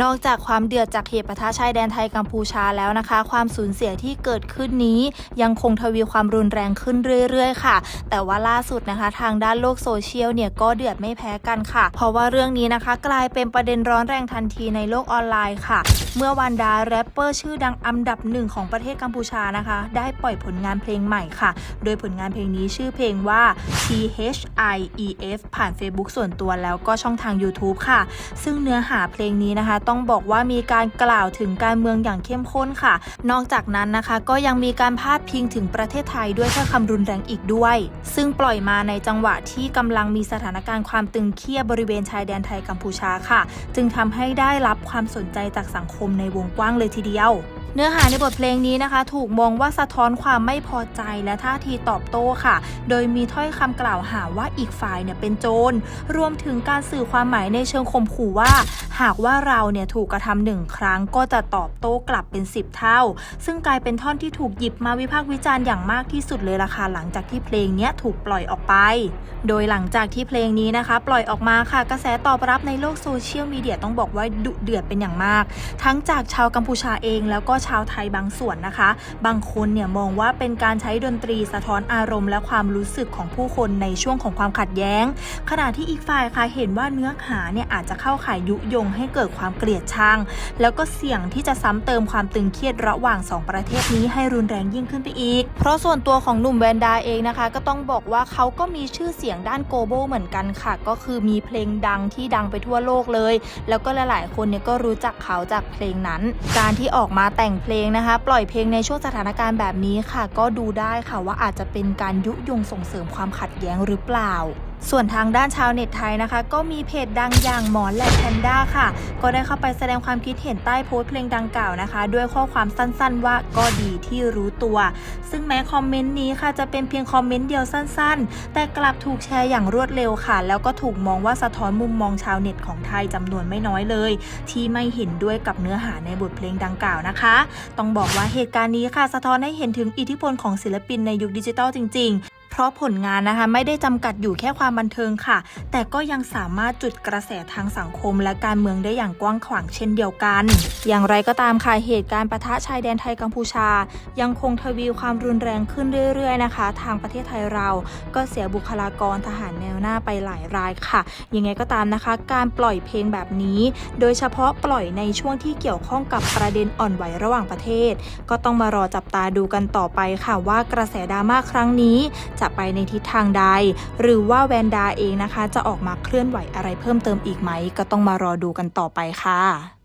นอกจากความเดือดจากเหตุปะทะชายแดนไทยกัมพูชาแล้วนะคะ ความสูญเสียที่เกิดขึ้นนี้ยังคงทวีความรุนแรงขึ้นเรื่อยๆ ค่ะ แต่ว่าล่าสุดนะคะ ทางด้านโลกโซเชียลเนี่ยก็เดือดไม่แพ้กันค่ะ เพราะว่าเรื่องนี้นะคะ กลายเป็นประเด็นร้อนแรงทันทีในโลกออนไลน์ค่ะ เมื่อวันดาแรปเปอร์ชื่อดังอันดับหนึ่งของประเทศกัมพูชานะคะ ได้ปล่อยผลงานเพลงใหม่ค่ะ โดยผลงานเพลงนี้ชื่อเพลงว่า T H I E F ผ่าน Facebook ส่วนตัวแล้วก็ช่องทาง YouTube ค่ะ ซึ่งเนื้อหาเพลงนี้นะคะต้องบอกว่ามีการกล่าวถึงการเมืองอย่างเข้มข้นค่ะ นอกจากนั้นนะคะ ก็ยังมีการพาดพิงถึงประเทศไทยด้วยถ้อยคำรุนแรงอีกด้วย ซึ่งปล่อยมาในจังหวะที่กำลังมีสถานการณ์ความตึงเครียดบริเวณชายแดนไทยกัมพูชาค่ะ จึงทำให้ได้รับความสนใจจากสังคมในวงกว้างเลยทีเดียว เนื้อหาในบทเพลงนี้นะคะ ถูกมองว่าสะท้อนความไม่พอใจและท่าทีตอบโต้ค่ะ โดยมีถ้อยคำกล่าวหาว่าอีกฝ่ายเนี่ยเป็นโจร รวมถึงการสื่อความหมายในเชิงข่มขู่ว่า หากว่าเราเนี่ยถูกกระทำหนึ่งครั้งก็จะตอบโต้กลับเป็น 10 เท่า ซึ่งกลายเป็นท่อนที่ถูกหยิบมาวิพากษ์วิจารณ์อย่างมากที่สุดเลยล่ะค่ะหลังจากที่เพลงนี้ถูกปล่อยออกไป โดยหลังจากที่เพลงนี้นะคะ ปล่อยออกมาค่ะกระแสตอบรับในโลกโซเชียลมีเดียต้องบอกว่าดุเดือดเป็นอย่างมาก ทั้งจากชาวกัมพูชาเองแล้วก็ชาวไทยบางส่วนนะคะ บางคนเนี่ยมองว่าเป็นการใช้ดนตรีสะท้อนอารมณ์และความรู้สึกของผู้คนในช่วงของความขัดแย้ง ขณะที่อีกฝ่ายค่ะเห็นว่าเนื้อหาเนี่ยอาจจะเข้าข่ายยุยงให้เกิดความเกลียดชังแล้วก็เสี่ยงที่จะซ้ำเติมความตึงเครียดระหว่างสองประเทศนี้ให้รุนแรงยิ่งขึ้นไปอีก เพราะส่วนตัวของหนุ่มแวนดาเองนะคะ ก็ต้องบอกว่าเขาก็มีชื่อเสียงด้านโกลบอลเหมือนกันค่ะ ก็คือมีเพลงดังที่ดังไปทั่วโลกเลย แล้วก็หลายๆ คนเนี่ยก็รู้จักเขาจากเพลงนั้น การที่ออกมาแต่งเพลงนะคะ ปล่อยเพลงในช่วงสถานการณ์แบบนี้ค่ะ ก็ดูได้ค่ะว่าอาจจะเป็นการยุยงส่งเสริมความขัดแย้งหรือเปล่า ส่วนทางด้านชาวเน็ตไทยนะคะ ก็มีเพจดังอย่างหมอนแลกแพนด้าค่ะ ก็ได้เข้าไปแสดงความคิดเห็นใต้โพสต์เพลงดังกล่าวนะคะ ด้วยข้อความสั้นๆ ว่าก็ดีที่รู้ตัว ซึ่งแม้คอมเมนต์นี้ค่ะจะเป็นเพียงคอมเมนต์เดียวสั้นๆ แต่กลับถูกแชร์อย่างรวดเร็วค่ะ แล้วก็ถูกมองว่าสะท้อนมุมมองชาวเน็ตของไทยจำนวนไม่น้อยเลย ที่ไม่เห็นด้วยกับเนื้อหาในบทเพลงดังกล่าวนะคะ ต้องบอกว่าเหตุการณ์นี้ค่ะสะท้อนให้เห็นถึงอิทธิพลของศิลปินในยุคดิจิทัลจริง ๆ เพราะผลงานนะคะไม่ได้จำกัดอยู่แค่ความบันเทิงค่ะ แต่ก็ยังสามารถจุดกระแสทางสังคมและการเมืองได้อย่างกว้างขวางเช่นเดียวกัน อย่างไรก็ตามค่ะเหตุการณ์ปะทะชายแดนไทยกัมพูชา ยังคงทวีความรุนแรงขึ้นเรื่อยๆนะคะ ทางประเทศไทยเราก็เสียบุคลากรทหารแนวหน้าไปหลายรายค่ะ ยังไงก็ตามนะคะ การปล่อยเพลงแบบนี้ โดยเฉพาะปล่อยในช่วงที่เกี่ยวข้องกับประเด็นอ่อนไหวระหว่างประเทศ ก็ต้องมารอจับตาดูกันต่อไปค่ะว่ากระแสดราม่าครั้งนี้จะไปในทิศทางใด หรือว่าแวนดาเองนะคะ จะออกมาเคลื่อนไหวอะไรเพิ่มเติมอีกไหม ก็ต้องมารอดูกันต่อไปค่ะ